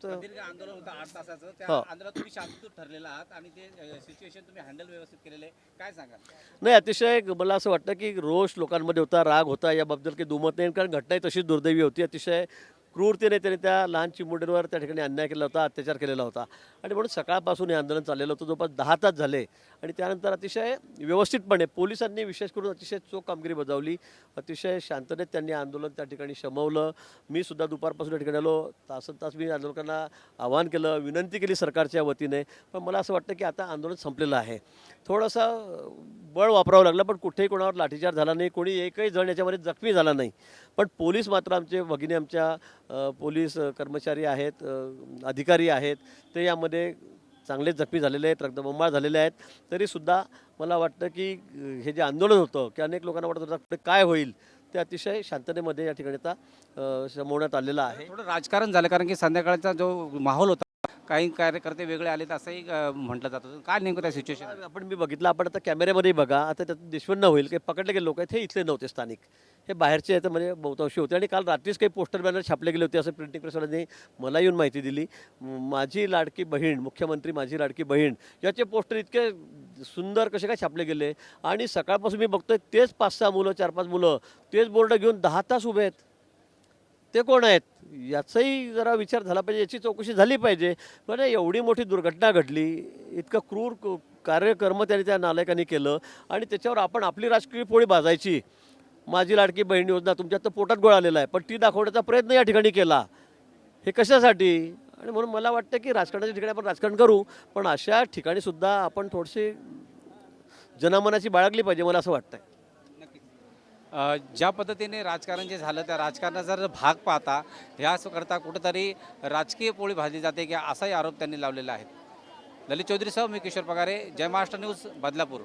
प्रदीर्घ आंदोलन होतं आठ तासाचं हो. त्या आंदोलनात तुम्ही शांततून ठरलेला आहात आणि ते सिच्युएशन तुम्ही हँडल व्यवस्थित केलेले. काय सांगाल नाही अतिशय मला असं वाटतं की रोष लोकांमध्ये होता राग होता याबद्दल काही दुमत नाही कारण घटना ही तशीच दुर्दैवी होती अतिशय क्रूरतेने त्याने त्या लहान चिमुरडीवर त्या ठिकाणी अन्याय केला होता अत्याचार केलेला होता. आणि म्हणून सकाळपासून हे आंदोलन चाललेलं होतं जवळपास दहा तास झाले. आणि त्यानंतर अतिशय व्यवस्थितपणे पोलिसांनी विशेष करून अतिशय चोख कामगिरी बजावली. अतिशय शांततेत त्यांनी आंदोलन त्या ठिकाणी शमवलं. मी सुद्धा दुपारपासून या ठिकाणी आलो. तासन तास मी आंदोलकांना आवाहन केलं विनंती केली सरकारच्या वतीने. पण मला असं वाटतं की आता आंदोलन संपलेलं आहे. थोडंसं बळ वापरावं लागलं पण कुठेही कोणावर लाठीचार झाला नाही. कोणी एकही जण याच्यामध्ये जखमी झाला नाही. पण पोलीस मात्र आमचे भगिनी आमच्या पोलीस कर्मचारी आहेत अधिकारी आहेत ते यामध्ये चांगलेच जखमी झालेले आहेत रक्तबंबाळ झालेले आहेत. तरीसुद्धा मला वाटतं की हे जे आंदोलन होतं की अनेक लोकांना वाटत होतं पुढे काय होईल? ते अतिशय शांततेमध्ये या ठिकाणी आता समवण्यात आलेलं आहे. थोडं राजकारण झालं कारण की संध्याकाळचा जो माहोल होता काही कार्यकर्ते वेगळे आलेत असंही म्हटलं जात. होतं काय नेमकं त्या सिच्युएशन आपण मी बघितलं आपण आता कॅमेऱ्यामध्ये बघा आता त्यात दिसवण होईल की पकडले गेले लोक आहेत हे इथले नव्हते स्थानिक. हे बाहेरचे आहेत म्हणजे बहुतांशी होते. आणि काल रात्रीच काही पोस्टर बॅनर छापले गेले होते असं प्रिंटिंग प्रेसवाल्यांनी मला येऊन माहिती दिली. माझी लाडकी बहीण मुख्यमंत्री माझी लाडकी बहीण याचे पोस्टर इतके सुंदर कसे काय छापले गेले? आणि सकाळपासून मी बघतोय तेच पाच सहा मुलं चार पाच मुलं तेच बोर्ड घेऊन दहा तास उभे आहेत. ते कोण आहेत? याचाही जरा विचार झाला पाहिजे याची चौकशी झाली पाहिजे. पण एवढी मोठी दुर्घटना घडली इतकं क्रूर क- कार्यकर्म त्याने त्या नालायकांनी केलं आणि त्याच्यावर आपण आपली राजकीय पोळी बाजायची माझी लाडकी बहीण योजना तुमच्या तर पोटात गोळ आलेला आहे पण ती दाखवण्याचा प्रयत्न या ठिकाणी केला. हे कशासाठी? आणि म्हणून मला वाटतं की राजकारणाच्या ठिकाणी आपण राजकारण करू पण अशा ठिकाणीसुद्धा आपण थोडीशी जनामनाची बाळगली पाहिजे मला असं वाटतं आहे ज्या पद्धतीने राजकारण जे झालं त्या राजकारणाचा जर भाग पाहता ह्याच करता कुठंतरी राजकीय पोळी भाजली जाते की असाही आरोप त्यांनी लावलेला आहे. ललित चौधरीसह मी किशोर पगारे जय महाराष्ट्र न्यूज बदलापूर.